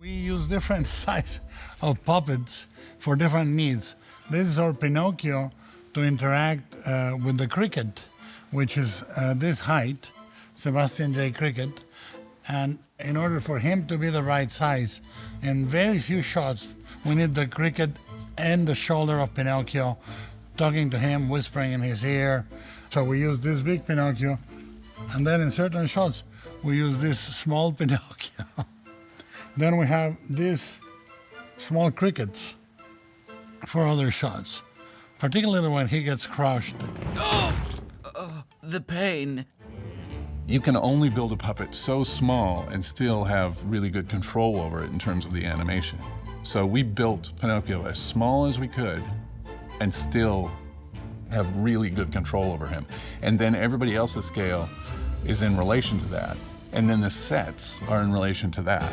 We use different size of puppets for different needs. This is our Pinocchio to interact uh, with the cricket, which is uh, this height, Sebastian J. Cricket. And in order for him to be the right size, in very few shots, we need the cricket and the shoulder of Pinocchio, talking to him, whispering in his ear. So we use this big Pinocchio, and then in certain shots, we use this small Pinocchio. Then we have these small crickets for other shots, particularly when he gets crushed. Oh, uh, the pain. You can only build a puppet so small and still have really good control over it in terms of the animation. So we built Pinocchio as small as we could and still have really good control over him. And then everybody else's scale is in relation to that. And then the sets are in relation to that.